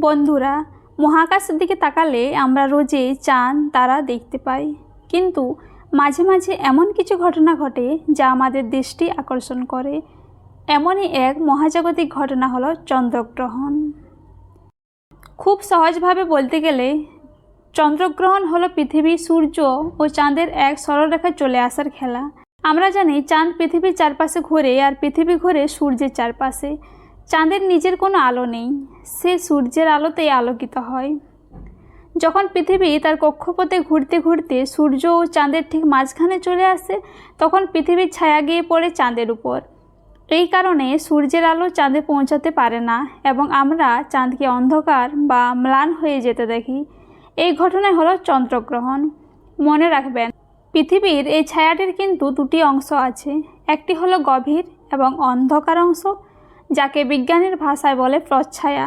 বন্ধুরা, মহাকাশের দিকে তাকালে আমরা রোজে চাঁদ, তারা দেখতে পাই। কিন্তু মাঝে মাঝে এমন কিছু ঘটনা ঘটে যা আমাদের দৃষ্টি আকর্ষণ করে। এমনই এক মহাজাগতিক ঘটনা হলো চন্দ্রগ্রহণ। খুব সহজভাবে বলতে গেলে, চন্দ্রগ্রহণ হলো পৃথিবী, সূর্য ও চাঁদের এক সরলরেখায় চলে আসার খেলা। আমরা জানি, চাঁদ পৃথিবীর চারপাশে ঘোরে আর পৃথিবী ঘোরে সূর্যের চারপাশে। চাঁদের নিজের কোনো আলো নেই, সে সূর্যের আলোতেই আলোকিত হয়। যখন পৃথিবী তার কক্ষপথে ঘুরতে ঘুরতে সূর্য ও চাঁদের ঠিক মাঝখানে চলে আসে, তখন পৃথিবীর ছায়া গিয়ে পড়ে চাঁদের উপর। এই কারণে সূর্যের আলো চাঁদে পৌঁছাতে পারে না এবং আমরা চাঁদকে অন্ধকার বা ম্লান হয়ে যেতে দেখি। এই ঘটনাই হলো চন্দ্রগ্রহণ। মনে রাখবেন, পৃথিবীর এই ছায়াটির কিন্তু দুটি অংশ আছে। একটি হলো গভীর এবং অন্ধকার অংশ যাকে বিজ্ঞানের ভাষায় বলে প্রচ্ছায়া।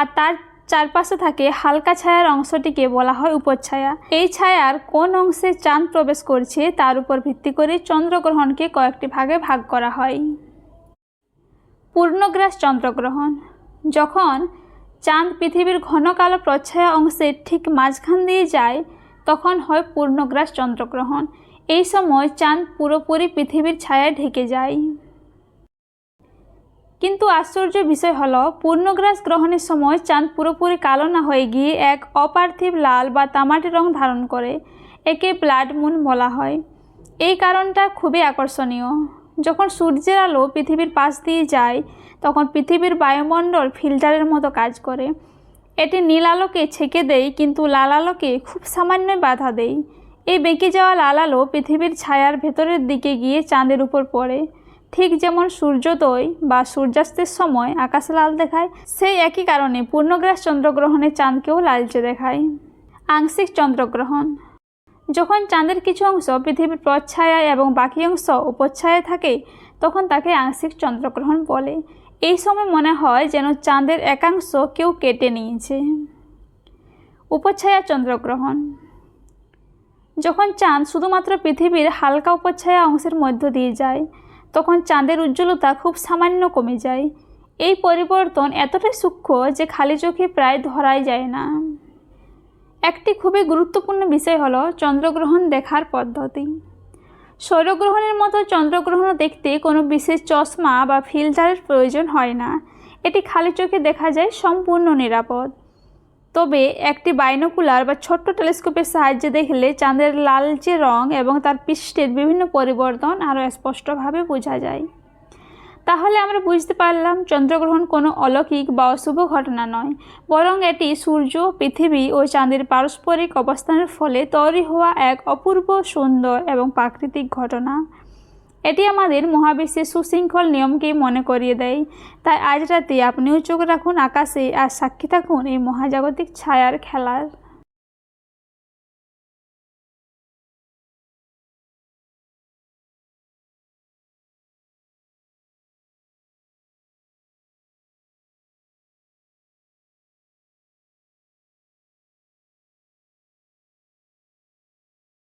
আর তার চারপাশে থাকে হালকা ছায়ার অংশটিকে বলা হয় উপচ্ছায়া। এই ছায়ার কোন অংশে চাঁদ প্রবেশ করছে তার উপর ভিত্তি করে চন্দ্রগ্রহণকে কয়েকটি ভাগে ভাগ করা হয়। পূর্ণগ্রাস চন্দ্রগ্রহণ। যখন চাঁদ পৃথিবীর ঘন কালো প্রচ্ছায়া অংশের ঠিক মাঝখান দিয়ে যায়, তখন হয় পূর্ণগ্রাস চন্দ্রগ্রহণ। এই সময় চাঁদ পুরোপুরি পৃথিবীর ছায়ায় ঢেকে যায়। কিন্তু আশ্চর্য বিষয় হলো, পূর্ণগ্রাস গ্রহণের সময় চাঁদ পুরোপুরি কালো না হয়ে গিয়ে এক অপার্থিব লাল বা তামাটে রং ধারণ করে, একে ব্লাড মুন বলা হয়। এই কারণটা খুবই আকর্ষণীয়। যখন সূর্যের আলো পৃথিবীর পাশ দিয়ে যায়, তখন পৃথিবীর বায়ুমণ্ডল ফিল্টারের মতো কাজ করে। এটি নীল আলোকে ছেঁকে দেয়, কিন্তু লাল আলোকে খুব সামান্যই বাধা দেয়। এই বেঁকে যাওয়া লাল আলো পৃথিবীর ছায়ার ভেতরের দিকে গিয়ে চাঁদের উপর পড়ে। ঠিক যেমন সূর্যোদয় বা সূর্যাস্তের সময় আকাশ লাল দেখায়, সেই একই কারণে পূর্ণগ্রাস চন্দ্রগ্রহণে চাঁদকেও লালচে দেখায়। আংশিক চন্দ্রগ্রহণ। যখন চাঁদের কিছু অংশ পৃথিবীর প্রচ্ছায়া এবং বাকি অংশ উপচ্ছায়ায় থাকে, তখন তাকে আংশিক চন্দ্রগ্রহণ বলে। এই সময় মনে হয় যেন চাঁদের একাংশ কেউ কেটে নিয়েছে। উপচ্ছায়া চন্দ্রগ্রহণ। যখন চাঁদ শুধুমাত্র পৃথিবীর হালকা উপচ্ছায়া অংশের মধ্য দিয়ে যায় তখন চাঁদের উজ্জ্বলতা খুব সামান্য কমে যায়। এই পরিবর্তন এতটাই সূক্ষ্ম যে খালি চোখে প্রায় ধরাই যায় না। একটি খুবই গুরুত্বপূর্ণ বিষয় হলো চন্দ্রগ্রহণ দেখার পদ্ধতি। সৌরগ্রহণের মতো চন্দ্রগ্রহণ দেখতে কোনো বিশেষ চশমা বা ফিল্টারের প্রয়োজন হয় না। এটি খালি চোখে দেখা যায় সম্পূর্ণ নিরাপদ। তবে একটি বাইনোকুলার বা ছোট্ট টেলিস্কোপের সাহায্যে দেখলে চাঁদের লালচে রং এবং তার পৃষ্ঠের বিভিন্ন পরিবর্তন আরও স্পষ্টভাবে বোঝা যায়। তাহলে আমরা বুঝতে পারলাম চন্দ্রগ্রহণ কোনো অলৌকিক বা অশুভ ঘটনা নয়, বরং এটি সূর্য, পৃথিবী ও চাঁদের পারস্পরিক অবস্থানের ফলে তৈরি হওয়া এক অপূর্ব সুন্দর এবং প্রাকৃতিক ঘটনা। এটি আমাদের মহাবিশ্বের সুশৃঙ্খল নিয়মকে মনে করিয়ে দেয়। তাই আজ রাতে আপনিও চোখ রাখুন আকাশে আর সাক্ষী থাকুন এই মহাজাগতিক ছায়ার খেলার।